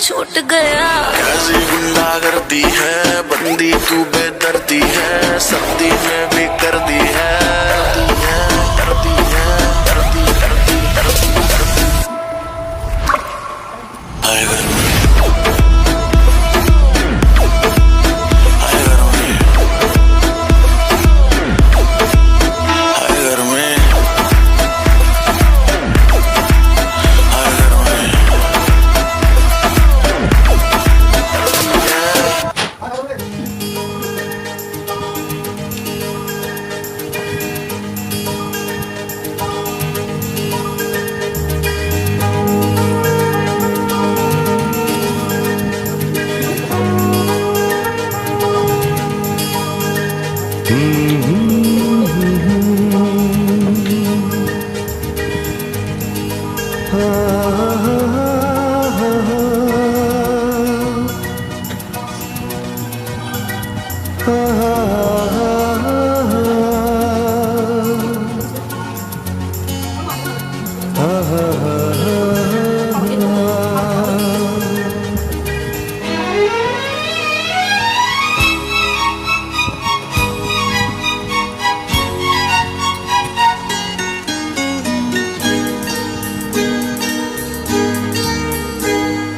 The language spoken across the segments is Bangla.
छूट गया। कैसी करती है बंदी तू बेदर्दी है सर्दी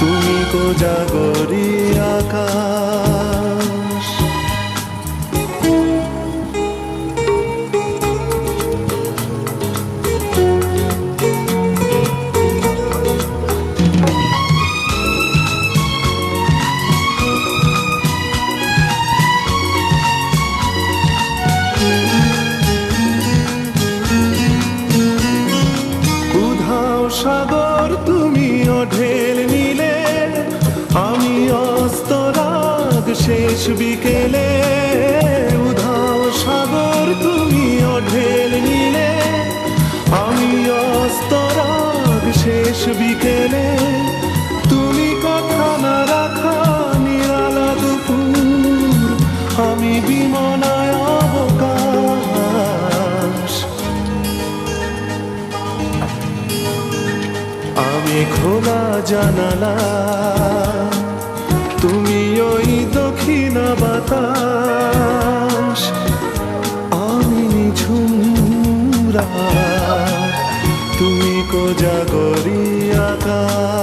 তুমি কোজাগরি আকাশ। সাগর শেষ বিকেলে উধাও সাগর তুমি অঢেল নিলে। আমি অস্তরাগ শেষ বিকেলে তুমি কথা না রাখা নিরালা দুপুর। আমি বিমনায় অবকাশ। আমি খোলা জানালা বাতাস আমি নিঝুম তুমি তুমি কোজাগরি আকাশ